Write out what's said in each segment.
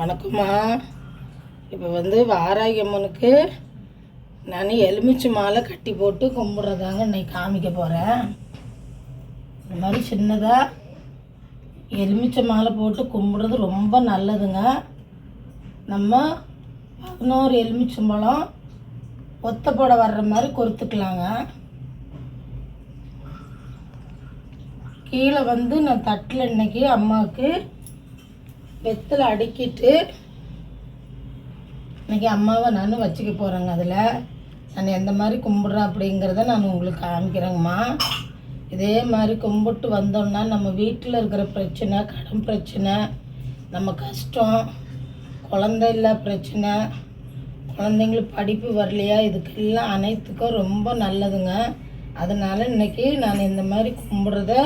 வணக்கம்மா. இப்போ வந்து வாராகி அம்மனுக்கு நான் எலுமிச்சை மாலை கட்டி போட்டு கும்பிட்றதாங்க இன்னைக்கு காமிக்க போகிறேன் இந்த மாதிரி சின்னதாக எலுமிச்சை மாலை போட்டு கும்பிட்றது ரொம்ப நல்லதுங்க. நம்ம பதினோரு எலுமிச்சம்பழம் ஒத்தப்பட வர்ற மாதிரி கொறுத்துக்கலாங்க கீழே வந்து நான் தட்டில் இன்றைக்கி அம்மாவுக்கு வெத்தலை அடுக்கிட்டு இன்றைக்கி அம்மாவை நான் வச்சுக்க போகிறேங்க அதில். நான் எந்த மாதிரி கும்பிட்றேன் அப்படிங்கிறத நான் உங்களுக்கு காமிக்கிறேங்கம்மா. இதே மாதிரி கும்பிட்டு வந்தோம்னா நம்ம வீட்டில் இருக்கிற பிரச்சனை கடன் பிரச்சனை நம்ம கஷ்டம் குழந்த இல்லா பிரச்சனை குழந்தைங்களுக்கு படிப்பு வரலையா இதுக்கெல்லாம் அனைத்துக்கும் ரொம்ப நல்லதுங்க. அதனால் இன்னைக்கு நான் இந்த மாதிரி கும்பிட்றத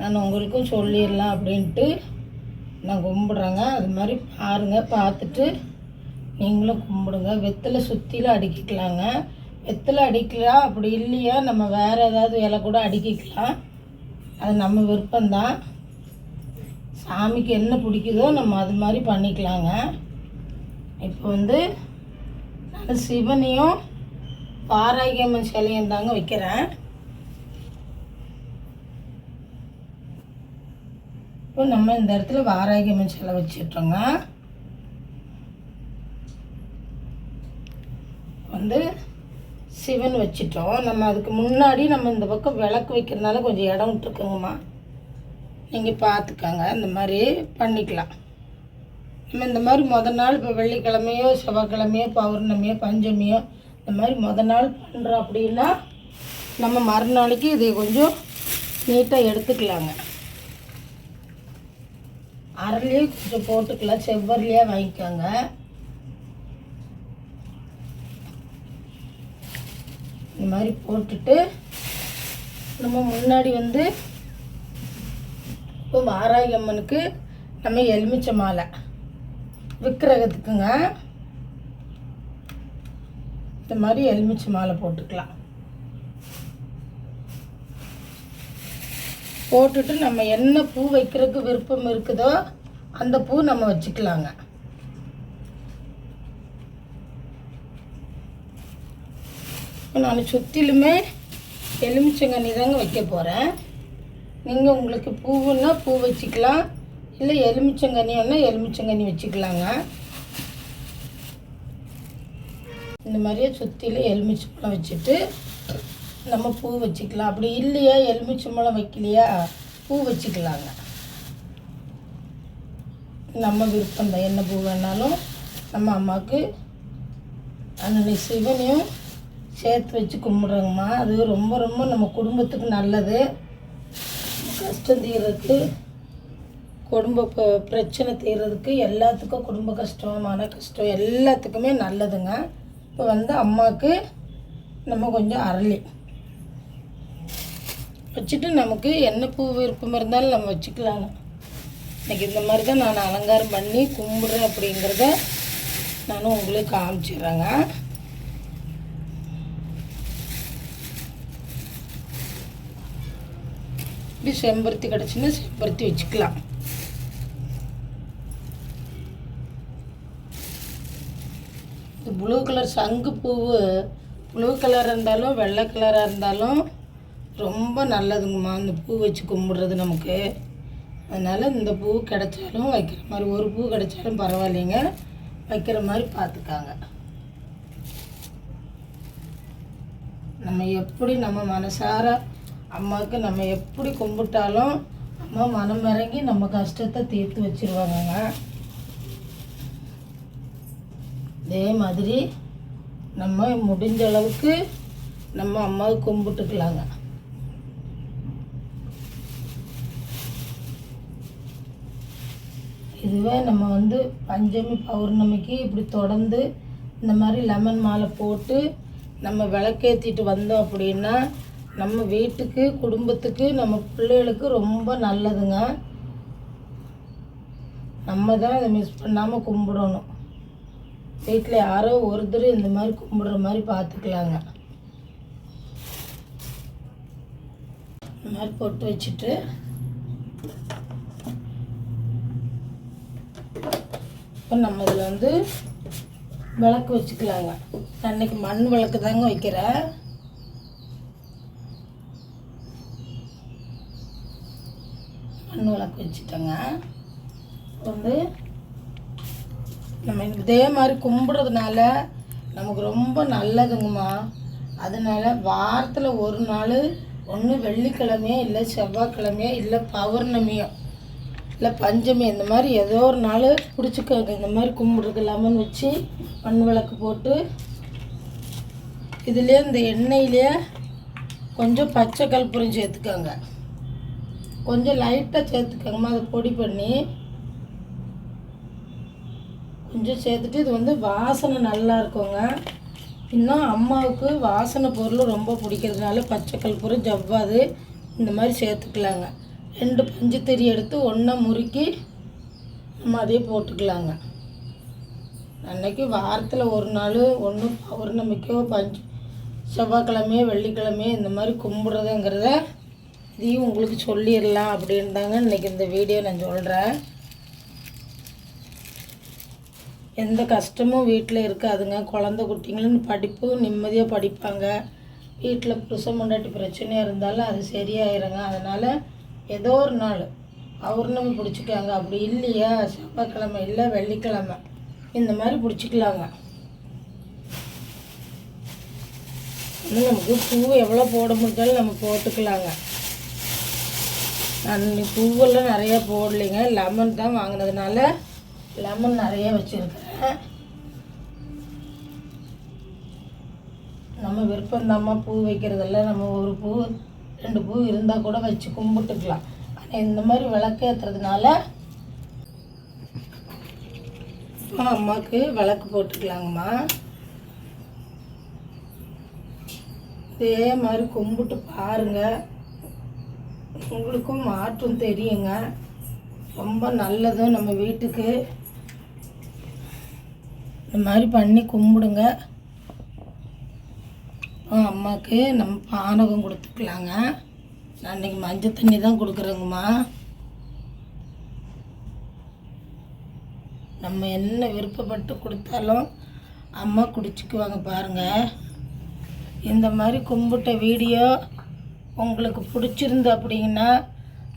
நான் உங்களுக்கும் சொல்லிடலாம் அப்படின்ட்டு நான் கும்பிட்றேங்க. அது மாதிரி பாருங்கள் பார்த்துட்டு நீங்களும் கும்பிடுங்க. வெத்தலை சுற்றிலும் அடிக்கிக்கலாங்க. வெத்தலை அடிக்கலாம் அப்படி இல்லையா? நம்ம வேறு ஏதாவது இலை கூட அடிக்கிக்கலாம். அது நம்ம விருப்பம்தான். சாமிக்கு என்ன பிடிக்குதோ நம்ம அது மாதிரி பண்ணிக்கலாங்க. இப்போ வந்து நான் சிவனையும் பாராகியம்மன் சிலையும் தாங்க வைக்கிறேன். இப்போ நம்ம இந்த இடத்துல வாராகியம்மன் சிலை வச்சிட்டோங்க வந்து சிவன் வச்சிட்டோம். நம்ம அதுக்கு முன்னாடி நம்ம இந்த பக்கம் விளக்கு வைக்கிறதுனால கொஞ்சம் இடம் விட்டுருக்குங்கம்மா. நீங்கள் பார்த்துக்கோங்க இந்த மாதிரி பண்ணிக்கலாம். நம்ம இந்த மாதிரி மொதல் நாள் இப்போ வெள்ளிக்கிழமையோ செவ்வாய்க்கிழமையோ பௌர்ணமியோ பஞ்சமியோ இந்த மாதிரி மொதல் நாள் பண்ணுறோம் அப்படின்னா நம்ம மறுநாளைக்கு இதை கொஞ்சம் நீட்டாக எடுத்துக்கலாங்க. அரளியே கொஞ்சம் போட்டுக்கலாம். செவ்வரிலையே வாங்கிக்கோங்க. இந்த மாதிரி போட்டுட்டு நம்ம முன்னாடி வந்து இப்போ வாராகி அம்மனுக்கு நம்ம எலுமிச்சை மாலை விக்கிரகத்துக்குங்க இந்த மாதிரி எலுமிச்சை மாலை போட்டுக்கலாம். போட்டுட்டு நம்ம என்ன பூ வைக்கிறதுக்கு விருப்பம் இருக்குதோ அந்த பூ நம்ம வச்சுக்கலாங்க. நான் சுற்றிலுமே எலுமிச்சங்கண்ணி தாங்க வைக்க போகிறேன் நீங்கள் உங்களுக்கு பூவுன்னா பூ வச்சுக்கலாம். இல்லை எலுமிச்சங்கனின்னா எலுமிச்சங்கனி வச்சுக்கலாங்க. இந்த மாதிரியே சுற்றிலும் எலுமிச்சம்பழம் வச்சுட்டு நம்ம பூ வச்சுக்கலாம். அப்படி இல்லையா எலுமிச்சம்பழம் வைக்கலையா? பூ வச்சுக்கலாங்க. நம்ம விருப்பம் தான். என்ன பூ வேணாலும் நம்ம அம்மாவுக்கு அன்னை சிவனையும் சேர்த்து வச்சு கும்பிட்றோங்கம்மா. அது ரொம்ப ரொம்ப நம்ம குடும்பத்துக்கு நல்லது. கஷ்டம் தீர்றதுக்கு குடும்ப ப- பிரச்சனை தீர்றதுக்கு எல்லாத்துக்கும் குடும்ப கஷ்டம் மன கஷ்டம் எல்லாத்துக்குமே நல்லதுங்க. இப்போ வந்து அம்மாவுக்கு நம்ம கொஞ்சம் அரளி. வச்சுட்டு நமக்கு என்ன பூ விருப்பம் இருந்தாலும் நம்ம வச்சுக்கலாங்க இன்னைக்கு இந்த மாதிரி தான் நான் அலங்காரம் பண்ணி கும்பிட்றேன் அப்படிங்கிறத நானும் உங்களுக்கு காமிச்சிடுறேங்க. இப்படி செம்பருத்தி கிடச்சுன்னா செம்பருத்தி வச்சுக்கலாம். இந்த ப்ளூ கலர் சங்கு பூவு ப்ளூ கலராக இருந்தாலும் வெள்ளை கலராக இருந்தாலும் ரொம்ப நல்லதுங்கம்மா. இந்த பூ வச்சு கும்பிட்றது நமக்கு. அதனால் இந்த பூ கிடைச்சாலும் வைக்கிற மாதிரி ஒரு பூ கிடைச்சாலும் பரவாயில்லைங்க. வைக்கிற மாதிரி பார்த்துக்காங்க. நம்ம எப்படி நம்ம மனசார அம்மாவுக்கு நம்ம எப்படி கும்பிட்டாலும் அம்மா மனம் இறங்கி நம்ம கஷ்டத்தை தீர்த்து வச்சிருவாங்கங்க. இதே மாதிரி நம்ம முடிஞ்ச அளவுக்கு நம்ம அம்மாவை கும்பிட்டுக்கலாங்க. இதுவே நம்ம வந்து பஞ்சமி பௌர்ணமிக்கு இப்படி தொடர்ந்து இந்த மாதிரி லெமன் மாலை போட்டு நம்ம விளக்கேற்றிட்டு வந்தோம் அப்படின்னா நம்ம வீட்டுக்கு குடும்பத்துக்கு நம்ம பிள்ளைகளுக்கு ரொம்ப நல்லதுங்க. நம்ம தான் இதை மிஸ் பண்ணாமல் கும்பிடணும். வீட்டில் யாரோ ஒருத்தர் இந்த மாதிரி கும்பிடுற மாதிரி பார்த்துக்கலாங்க இந்த மாதிரி போட்டு வச்சுட்டு இப்போ நம்ம இதில் வந்து விளக்கு வச்சுக்கலாங்க. அன்னைக்கு மண் விளக்கு தாங்க வைக்கிறேன் மண் விளக்கு வச்சுட்டேங்க. வந்து நம்ம இதே மாதிரி கும்பிட்றதுனால நமக்கு ரொம்ப நல்லதுங்கம்மா. அதனால வாரத்தில் ஒரு நாள் ஒன்று வெள்ளிக்கிழமையோ இல்லை செவ்வாய்க்கிழமையோ இல்லை பௌர்ணமியோ இல்லை பஞ்சமி இந்த மாதிரி ஏதோ ஒரு நாள் பிடிச்சிக்கோங்க இந்த மாதிரி கும்பிட்றது லெமன் வச்சு மண் விளக்கு போட்டு இதுலேயே இந்த எண்ணெயிலே கொஞ்சம் பச்சை கல்புரம் சேர்த்துக்கோங்க. கொஞ்சம் லைட்டாக சேர்த்துக்கோங்கம்மா அதை பொடி பண்ணி. கொஞ்சம் சேர்த்துட்டு இது வந்து வாசனை நல்லா இருக்குங்க. இன்னும் அம்மாவுக்கு வாசனை பொருள் ரொம்ப பிடிக்கிறதுனால பச்சை கல்பூரம் ஜவ்வாது இந்த மாதிரி சேர்த்துக்கலாங்க. ரெண்டு பஞ்சு தறி எடுத்து ஒன்றா முறுக்கி நம்ம அதே போட்டுக்கலாங்க. அன்னைக்கு வாரத்தில் ஒரு நாள் ஒன்று பௌர்ணமிக்கோ பஞ்சு செவ்வாய்க்கிழமையோ வெள்ளிக்கிழமையோ இந்த மாதிரி கும்பிட்றதுங்கிறத இதையும் உங்களுக்கு சொல்லிடலாம் அப்படின்னு தாங்க இன்றைக்கி இந்த வீடியோ நான் சொல்கிறேன் எந்த கஷ்டமும் வீட்டில் இருக்காதுங்க. குழந்த குட்டிங்களும் படிப்பு நிம்மதியாக படிப்பாங்க. வீட்டில் புருஷன் முண்டாட்டி பிரச்சனையாக இருந்தாலும் அது சரியாயிருங்க. அதனால் ஏதோ ஒரு நாள் பௌர்ணமி பிடிச்சிக்காங்க அப்படி இல்லையா? செவ்வாய்க்கிழமை இல்லை வெள்ளிக்கிழமை. இந்த மாதிரி பிடிச்சிக்கலாங்க. இன்னும் நமக்கு பூ எவ்வளோ போட முடிஞ்சாலும் நம்ம போட்டுக்கலாங்க. நான் பூவெல்லாம் நிறையா போடலைங்க. லெமன் தான் வாங்கினதுனால லெமன் நிறைய வச்சுருக்கிறேன் நம்ம விருப்பம்தாம்மா பூ வைக்கிறதில்ல நம்ம ஒரு பூ ரெண்டு பூ இருந்தால் கூட வச்சு கும்பிட்டுக்கலாம். ஆனால் இந்த மாதிரி விளக்கேற்றுறதுனால அம்மாவுக்கு விளக்கு போட்டுக்கலாங்கம்மா. இதே மாதிரி கும்பிட்டு பாருங்கள் உங்களுக்கும் மாற்றம் தெரியுங்க. ரொம்ப நல்லதும் நம்ம வீட்டுக்கு. இந்த மாதிரி பண்ணி கும்பிடுங்க. அம்மாவுக்கு நம்ம பானகம் கொடுத்துக்கலாங்க. நான் இன்றைக்கி மஞ்சள் தண்ணி தான் கொடுக்குறேங்கம்மா. நம்ம என்ன விருப்பப்பட்டு கொடுத்தாலும் அம்மா குடிச்சுக்குவாங்க பாருங்கள் இந்த மாதிரி கும்பிட்ட வீடியோ உங்களுக்கு பிடிச்சிருந்து அப்படிங்கன்னா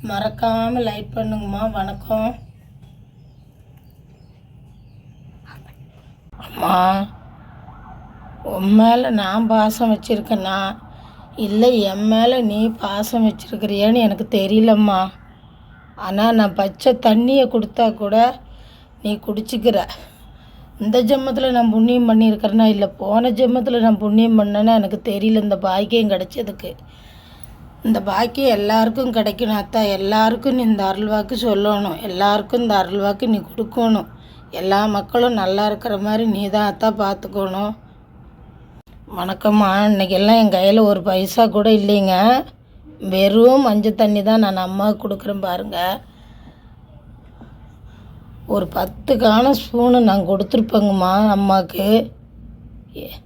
மறக்காமல் லைக் பண்ணுங்கம்மா. வணக்கம். அம்மா உன் மேலே நான் பாசம் வச்சுருக்கேன்னா இல்லை என் மேலே நீ பாசம் வச்சுருக்கிறியான்னு எனக்கு தெரியலம்மா. ஆனால் நான் பச்சை தண்ணியை கொடுத்தா கூட நீ குடிச்சிக்கிற. இந்த ஜென்மத்தில் நான் புண்ணியம் பண்ணியிருக்கிறேன்னா இல்லை போன ஜென்மத்தில் நான் புண்ணியம் பண்ணேன்னா எனக்கு தெரியல இந்த பாக்கியம் கிடைச்சதுக்கு. இந்த பாக்கியம் எல்லாருக்கும் கிடைக்கணும் அத்தா. எல்லாருக்கும் நீ இந்த அருள்வாக்கு சொல்லணும். எல்லாருக்கும் இந்த அருள்வாக்கு நீ கொடுக்கணும். எல்லா மக்களும் நல்லா இருக்கிற மாதிரி நீ தான் அத்தா பார்த்துக்கணும். வணக்கம்மா. இன்னைக்கெல்லாம் என் கையில் ஒரு பைசா கூட இல்லைங்க. வெறும் மஞ்சள் தண்ணி தான் நான் அம்மாவுக்கு கொடுக்குறேன் பாருங்கள் ஒரு பத்து காண ஸ்பூனு நான் கொடுத்துருப்பேங்கம்மா அம்மாவுக்கு எ-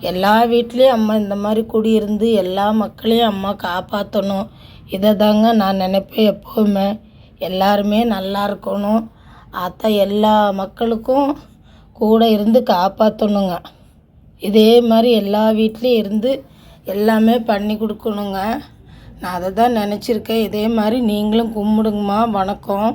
எல்லா வீட்லேயும் அம்மா இந்த மாதிரி குடியிருந்து எல்லா மக்களையும் அம்மா காப்பாற்றணும் இதை தாங்க நான் நினைப்பேன் எப்போவுமே. எல்லாருமே நல்லா இருக்கணும். அத்தை எல்லா மக்களுக்கும் கூட இருந்து காப்பாற்றணுங்க இதே மாதிரி எல்லா வீட்லேயும் இருந்து எல்லாமே பண்ணி கொடுக்கணுங்க. நான் அதை தான் நினச்சிருக்கேன். இதே மாதிரி நீங்களும் கும்பிடுங்கம்மா. வணக்கம்.